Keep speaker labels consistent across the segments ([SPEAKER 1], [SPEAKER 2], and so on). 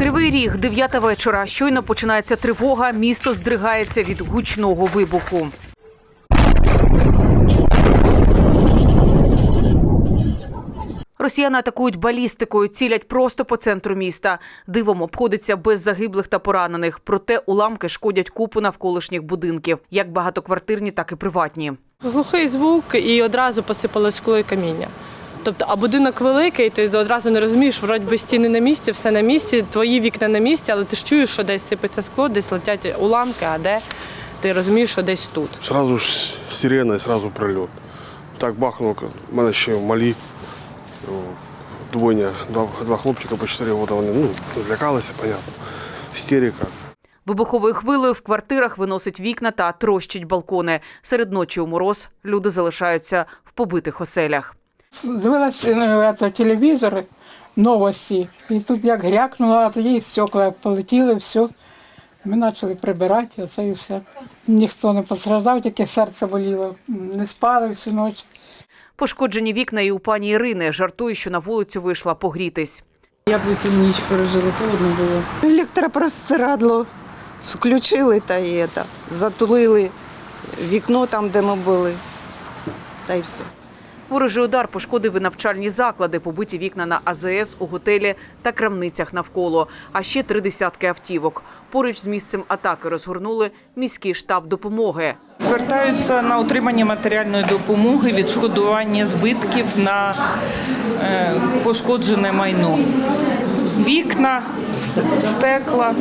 [SPEAKER 1] Кривий ріг, дев'ята вечора. Щойно починається тривога. Місто здригається від гучного вибуху. Росіяни атакують балістикою, цілять просто по центру міста. Дивом обходиться без загиблих та поранених. Проте уламки шкодять купу навколишніх будинків, як багатоквартирні, так і приватні.
[SPEAKER 2] Глухий звук і одразу посипалось скло і каміння. Тобто, а будинок великий, ти одразу не розумієш, вроді би стіни на місці, все на місці, твої вікна на місці, але ти ж чуєш, що десь сипеться скло, десь летять уламки, а де ти розумієш, що десь тут.
[SPEAKER 3] Сразу ж сирена і сразу прильот. Так бахнуло, в мене ще малі. Двойня, два, два хлопчика по 4 роки, вони ну, злякалися, понятно. Істерика.
[SPEAKER 1] Вибуховою хвилею в квартирах виносить вікна та трощить балкони. Серед ночі у мороз люди залишаються в побитих оселях.
[SPEAKER 4] Дивилась е, це, телевізор, новості, і тут як грякнуло, а тоді стекла як полетіли, все. Ми почали прибирати, оце і все. Ніхто не постраждав, тільки серце боліло. Не спали всю ніч.
[SPEAKER 1] Пошкоджені вікна і у пані Ірини жартує, що на вулицю вийшла погрітись.
[SPEAKER 5] Як ви цю ніч пережили? Холодно було.
[SPEAKER 6] Електропростирадло включили та і це, затулили вікно там, де ми були. Та й все.
[SPEAKER 1] Ворожий удар пошкодив і навчальні заклади, побиті вікна на АЗС, у готелі та крамницях навколо. А ще три десятки автівок. Поруч з місцем атаки розгорнули міський штаб допомоги.
[SPEAKER 5] Звертаються на отримання матеріальної допомоги, відшкодування збитків на е, пошкоджене майно. Вікна, ст- стекла,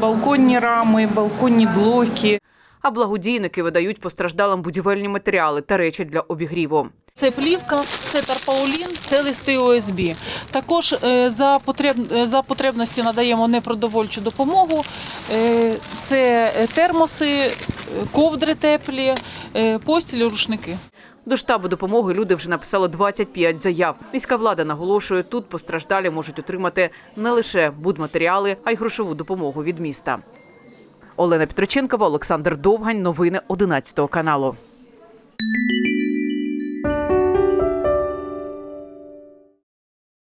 [SPEAKER 5] балконні рами, балконні блоки.
[SPEAKER 1] А благодійники видають постраждалим будівельні матеріали та речі для обігріву.
[SPEAKER 7] Це плівка, це тарпаулін, це листи ОСБ. Також е, за потреб е, за потребності надаємо непродовольчу допомогу. Е, Це термоси, ковдри теплі, постіль, рушники.
[SPEAKER 1] До штабу допомоги люди вже написали 25 заяв. Міська влада наголошує, тут постраждалі можуть отримати не лише будматеріали, а й грошову допомогу від міста. Олена Петроченкова, Олександр Довгань. Новини 11 каналу.